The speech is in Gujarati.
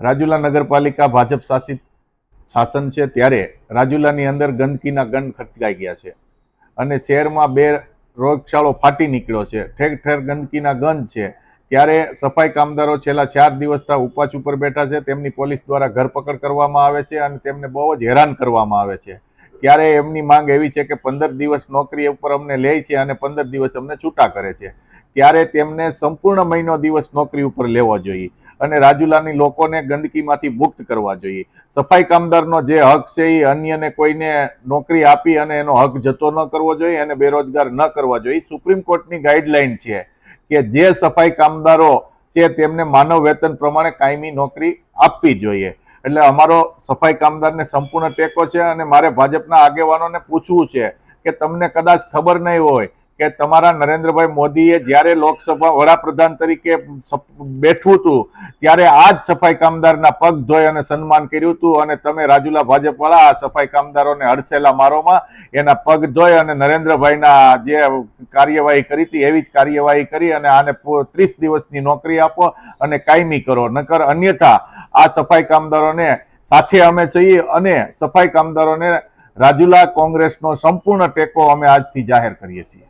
રાજુલા નગરપાલિકા ભાજપ શાસિત શાસન છે, ત્યારે રાજુલાની અંદર ગંદકીના ગંધ ખચકાઈ ગયા છે અને શહેરમાં બે રોગચાળો ફાટી નીકળ્યો છે. ઠેર ઠેર ગંદકીના ગંધ છે. ત્યારે સફાઈ કામદારો છેલ્લા ચાર દિવસથી ઉપાચ ઉપર બેઠા છે. તેમની પોલીસ દ્વારા ધરપકડ કરવામાં આવે છે અને તેમને બહુ જ હેરાન કરવામાં આવે છે. ત્યારે એમની માંગ એવી છે કે પંદર દિવસ નોકરી ઉપર અમને લે છે અને પંદર દિવસ અમને છૂટા કરે છે. ત્યારે તેમને સંપૂર્ણ મહિનો દિવસ નોકરી ઉપર લેવો જોઈએ. અને રાજુલાની લોકોને ગંદકીમાંથી મુક્ત કરવા જોઈએ. સફાઈ કામદારનો જે હક છે એ અન્યને કોઈને નોકરી આપી અને એનો હક જતો ન કરવો જોઈએ અને બેરોજગાર ન કરવા જોઈએ. સુપ્રીમ કોર્ટની ગાઈડલાઈન છે કે જે સફાઈ કામદારો છે તેમને માનવ વેતન પ્રમાણે કાયમી નોકરી આપવી જોઈએ. એટલે અમારો સફાઈ કામદારને સંપૂર્ણ ટેકો છે અને મારે ભાજપના આગેવાનોને પૂછવું છે કે તમને કદાચ ખબર નહીં હોય કે તમારા નરેન્દ્રભાઈ મોદીએ જ્યારે લોકસભા વડાપ્રધાન તરીકે બેઠું હતું, ત્યારે આ જ સફાઈ કામદારના પગ ધોઈ અને સન્માન કર્યું હતું અને તમે રાજુલા ભાજપવાળા આ સફાઈ કામદારોને હડસેલા મારોમાં, એના પગ ધોઈ અને નરેન્દ્રભાઈના જે કાર્યવાહી કરી હતી, એવી જ કાર્યવાહી કરી અને આને ત્રીસ દિવસની નોકરી આપો અને કાયમી કરો. નકર અન્યથા આ સફાઈ કામદારોને સાથે અમે છીએ અને સફાઈ કામદારોને રાજુલા કોંગ્રેસનો સંપૂર્ણ ટેકો અમે આજથી જાહેર કરીએ છીએ.